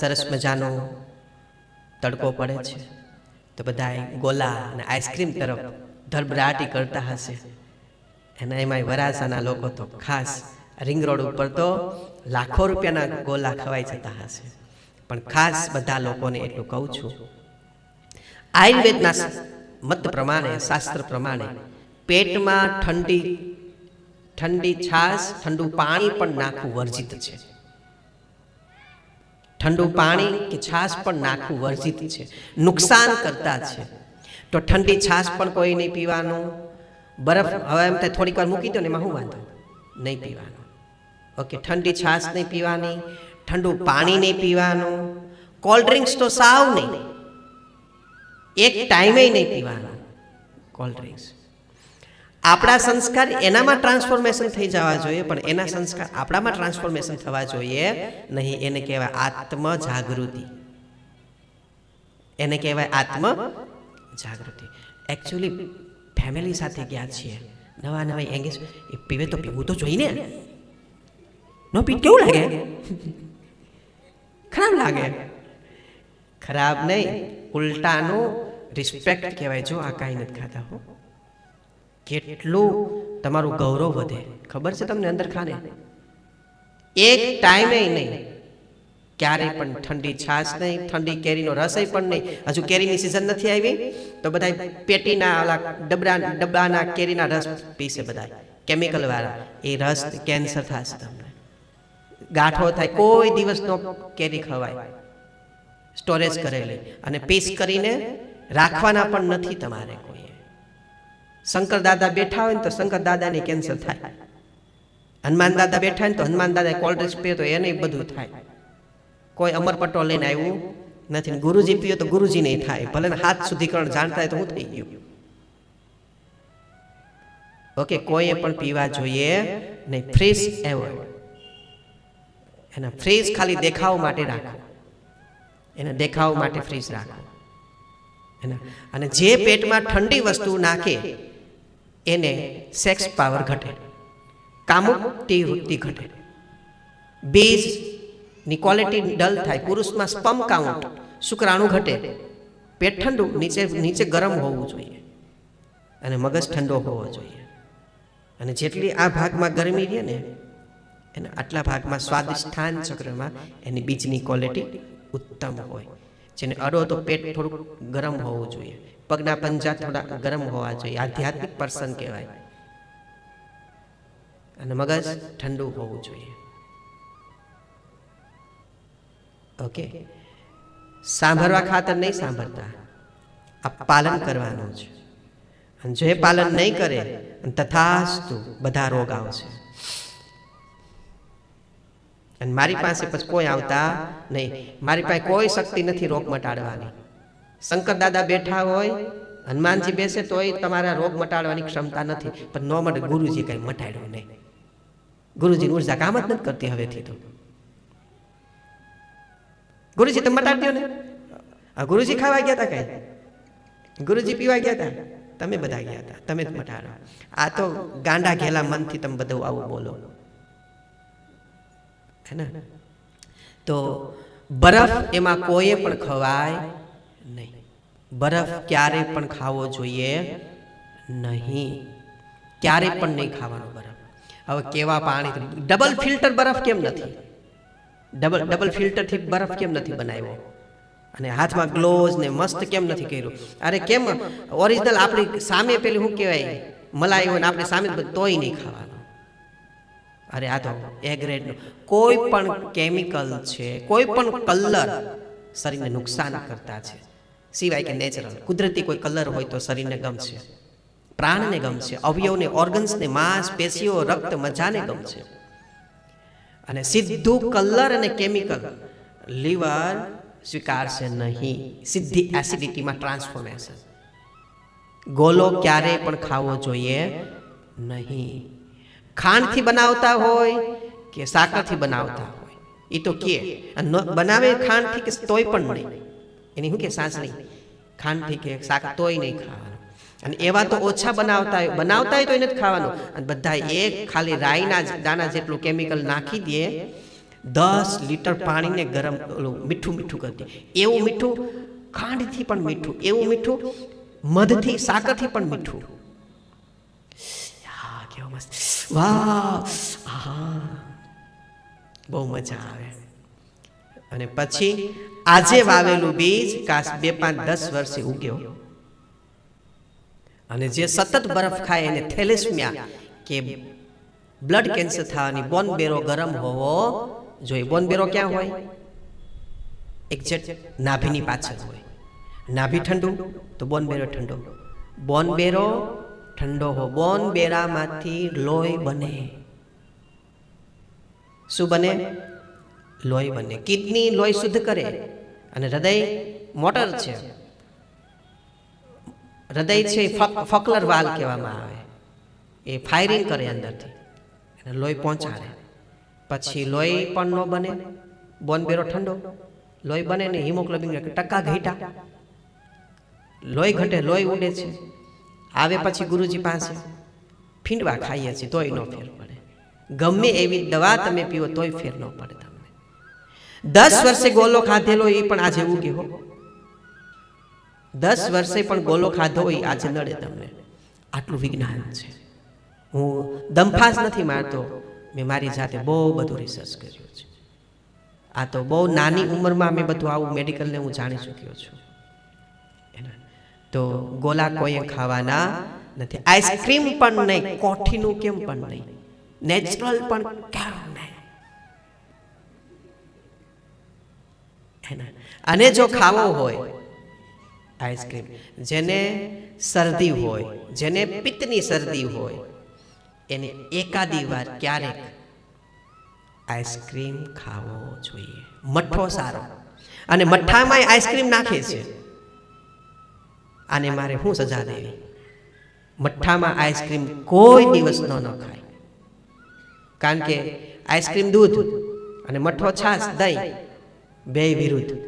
સરસ મજાનો તડકો પડે છે. તો બધા ગોલા અને આઈસ્ક્રીમ તરફ ધરબરાટી કરતા હશે. અને એમાંય વરાસાના લોકો તો ખાસ રિંગ રોડ ઉપર તો લાખો રૂપિયાના ગોલા ખવાઈ જતા હશે. પણ ખાસ બધા લોકોને એટલું કહું છું, આયુર્વેદના મત પ્રમાણે, શાસ્ત્ર પ્રમાણે, પેટમાં ઠંડી ઠંડી છાશ, ઠંડુ પાણી પણ નાખવું વર્જિત છે. ઠંડુ પાણી કે છાશ પણ નાખવું વર્જિત છે. નુકસાન કરતા છે. તો ઠંડી છાશ પણ કોઈ નહીં પીવાનું. બરફ હવે એમ થાય થોડીક વાર મૂકી દો ને એમાં શું વાંધો નહીં. પીવાનું. ઓકે ઠંડી છાશ નહીં પીવાની. ઠંડુ પાણી નહીં પીવાનું. કોલ્ડ ડ્રિંક્સ તો સાવ નહીં. એક ટાઈમે નહીં પીવાનું. Cold drinks. આપણા સંસ્કાર એનામાં ટ્રાન્સફોર્મેશન થઈ જવા જોઈએ પણ એના સંસ્કાર આપણામાં ટ્રાન્સફોર્મેશન થવા જોઈએ નહીં એને કહેવાય આત્મ જાગૃતિ એને કહેવાય આત્મ જાગૃતિ એકચ્યુઅલી ફેમિલી સાથે ગયા છીએ. નવા નવા એંગેજ એ પીવે તો પીવું તો જોઈને. નો પીટ કેવું લાગે? ખરાબ લાગે. ખરાબ નહીં ઉલટાનું રિસ્પેક્ટ કહેવાય. જો આ કાંઈ નથી ખાતા હો. કેટલું તમારું ગૌરવ વધે. ખબર છે તમને અંદર ખાને? એક ટાઈમે નહીં. ક્યારેય પણ ઠંડી છાશ નહીં, ઠંડી કેરીનો રસય પણ નહીં. હજુ કેરીની સિઝન નથી આવી, તો બધા પેટીના ઓલા ડબડા ડબ્બાના કેરીના રસ પીશે બધા કેમિકલ વાળા. એ રસ કેન્સર થશે તમને. ગાંઠો થાય. કોઈ દિવસનો કેરી ખવાય. સ્ટોરેજ કરેલી. અને પીસ કરીને રાખવાના પણ નથી તમારે. શંકર દાદા બેઠા હોય ને તો શંકર દાદાને કેન્સર થાય. હનુમાન દાદા બેઠા હોય ને તો હનુમાન દાદા કોલ્ડ ડ્રિંક્સ પીએ તો એને બધું થાય. કોઈ અમરપટ્ટો લઈને આવ્યું નથી ગુરુજી પીએ તો ગુરુજી નહીં થાય. ભલે હાથ શુદ્ધિકરણ જાણતા હોય તો હું થઈ ગયું. ઓકે, કોઈએ પણ પીવા જોઈએ નહીં. ફ્રેશ એવોર્ડ એના ફ્રેશ ખાલી દેખાવ માટે રાખો. એને દેખાવ માટે ફ્રીઝ રાખો. એના અને જે પેટમાં ઠંડી વસ્તુ નાખે એને સેક્સ પાવર ઘટે. કામુકતી વૃત્તિ ઘટે. બીજની ક્વોલિટી ડલ થાય, પુરુષમાં સ્પમ કાઉન્ટ શુક્રાણુ ઘટે. પેટ ઠંડુ, નીચે નીચે ગરમ હોવું જોઈએ. અને મગજ ઠંડો હોવો જોઈએ. અને જેટલી આ ભાગમાં ગરમી રહે ને, એના આટલા ભાગમાં સ્વાદિષ્ઠાન ચક્રમાં એની બીજની ક્વોલિટી ઉત્તમ હોય. જેને અડો તો પેટ થોડુંક ગરમ હોવું જોઈએ. પગના પંજા થોડા ગરમ હોવા જોઈએ. આધ્યાત્મિક પર્સન કહેવાય. અને મગજ ઠંડુ હોવું જોઈએ. ઓકે સાંભળવા ખાતર નહીં સાંભળતા. આ પાલન કરવાનું છે જે પાલન નહીં કરે તથાસ્તુ બધા રોગ આવશે અને મારી પાસે પછી કોઈ આવતા નહીં. મારી પાસે કોઈ શક્તિ નથી રોગ મટાડવાની. શંકર દાદા બેઠા હોય, હનુમાનજી બેસે તોય તમારા રોગ મટાડવાની ક્ષમતા નથી. પણ ન મટે ગુરુજી કઈ મટાડ્યો નહીં. ગુરુજીની ઊર્જા કામ જ નથી કરતી હવેથી તો. ગુરુજી તમે મટાડી દો ને ગુરુજી ખાવા ગયા હતા કઈ? ગુરુજી પીવા ગયા હતા તમે બધા ગયા હતા તમે જ મટાડો. આ તો ગાંડા ઘેલા મનથી તમે બધું આવું બોલો. હે ને? તો બરફ એમાં કોઈએ પણ ખવાય નહીં. બરફ ક્યારે પણ ખાવો જોઈએ નહીં. ક્યારે પણ નહીં ખાવાનો બરફ. હવે કેવા પાણી ડબલ ફિલ્ટર બરફ કેમ નથી? ડબલ ડબલ ફિલ્ટરથી બરફ કેમ નથી બનાવ્યો? અને હાથમાં ગ્લોવ્સ ને મસ્ત કેમ નથી કર્યું? અરે કેમ? ઓરિજિનલ આપણી સામે પેલી શું કહેવાય? મલાઈ હોય ને આપણે સામે તોય નહીં ખાવાનું. અરે આ તો એ ગ્રેડનું કોઈ પણ કેમિકલ છે, કોઈ પણ કલર શરીરને નુકસાન કરતા છે. સિવાય કે નેચરલ કુદરતી કોઈ કલર હોય તો શરીરને ગમશે. પ્રાણને ગમશે. અવયવને ઓર્ગન્સને માંસ, પેશીઓ, રક્ત, મજાને ગમશે. અને સીધું કલર અને કેમિકલ લીવર સ્વીકારશે નહીં. સીધી એસિડિટીમાં ટ્રાન્સફોર્મેશન ગોલો ક્યારેય પણ ખાવો જોઈએ નહીં. ખાંડથી બનાવતા હોય કે સાકરથી બનાવતા હોય? એ તો કે બનાવે ખાંડથી કે તોય પણ નહીં. એની શું કે સાસરી ખાંડથી કે શાક તોય નહીં ખાવાનું. અને એવા તો ઓછા બનાવતા હોય. બનાવતા હોય તો એને જ ખાવાનું. અને બધા એક ખાલી રાઈના દાના જેટલું કેમિકલ નાખી દે, દસ લીટર પાણીને ગરમ મીઠું મીઠું કરી દે. એવું મીઠું, ખાંડથી પણ મીઠું. એવું મીઠું, મધથી સાકરથી પણ મીઠું. હા કેવો મસ્ત. વાહ આહા. બહુ મજા આવે. અને પછી આજે વાવેલું બીજ કાશ બે પાંચ દસ વર્ષે ઉગ્યો. અને જે સતત બરફ ખાય એને થેલેસમિયા કે બ્લડ કેન્સર થવાની બોન બેરો ગરમ હોવો જોઈએ બોન બેરો ક્યાં હોય? એક્ઝેક્ટ નાભીની પાછળ હોય. નાભી ઠંડુ? તો બોન બેરો ઠંડો. બોન બેરો ઠંડો બોન બેરામાંથી લોહી બને. શું બને? લોહી બને. કિડની લોહી શુદ્ધ કરે અને હૃદય મોટર છે. હૃદય છે ફકલર વાલ કહેવામાં આવે. એ ફાયરિંગ કરે અંદરથી અને લોહી પહોંચાડે. પછી લોહી પણ ન બને. બોનબેરો ઠંડો. લોહી બને ને હિમોગ્લોબિન ટકા ઘેટા લોહી ઘટે, લોહી ઉડે છે. આવે પછી ગુરુજી પાસે ફીંડવા ખાઈએ છીએ તોય ન ફેર પડે. ગમે એવી દવા તમે પીવો તોય ફેર ન પડે તમને. દસ વર્ષે ગોલો ખાધેલો એ પણ આજે ઉગે હો. દસ વર્ષે પણ ગોલો ખાધો હોય આજે નડે તમને. આટલું વિજ્ઞાન છે. હું દમફાસ નથી મારતો. મેં મારી જાતે બહુ બધું રિસર્ચ કર્યું છે. આ તો બહુ નાની ઉંમરમાં મેં બધું આવું મેડિકલને હું જાણી ચૂક્યો છું. તો ગોલા કોઈએ ખાવાના નથી. આઈસ્ક્રીમ પણ નહીં, કોઠીનું કેમ પણ નહીં? નેચરલ પણ કેમ નહીં. અને જો ખાવો હોય આઈસ્ક્રીમ જેને શરદી હોય, જેને પિત્તની શરદી હોય, એને એકાદી વાર ક્યારેક આઈસ્ક્રીમ ખાવો જોઈએ. મઠ્ઠો સારો. અને મઠ્ઠામાં આઈસ્ક્રીમ નાખે છે. આને મારે શું સજા દેવી? મઠ્ઠામાં આઈસ્ક્રીમ કોઈ દિવસ ન ન ખાય. કારણ કે આઈસ્ક્રીમ દૂધ અને મઠ્ઠો છાશ દહીં. બે વિરુદ્ધ.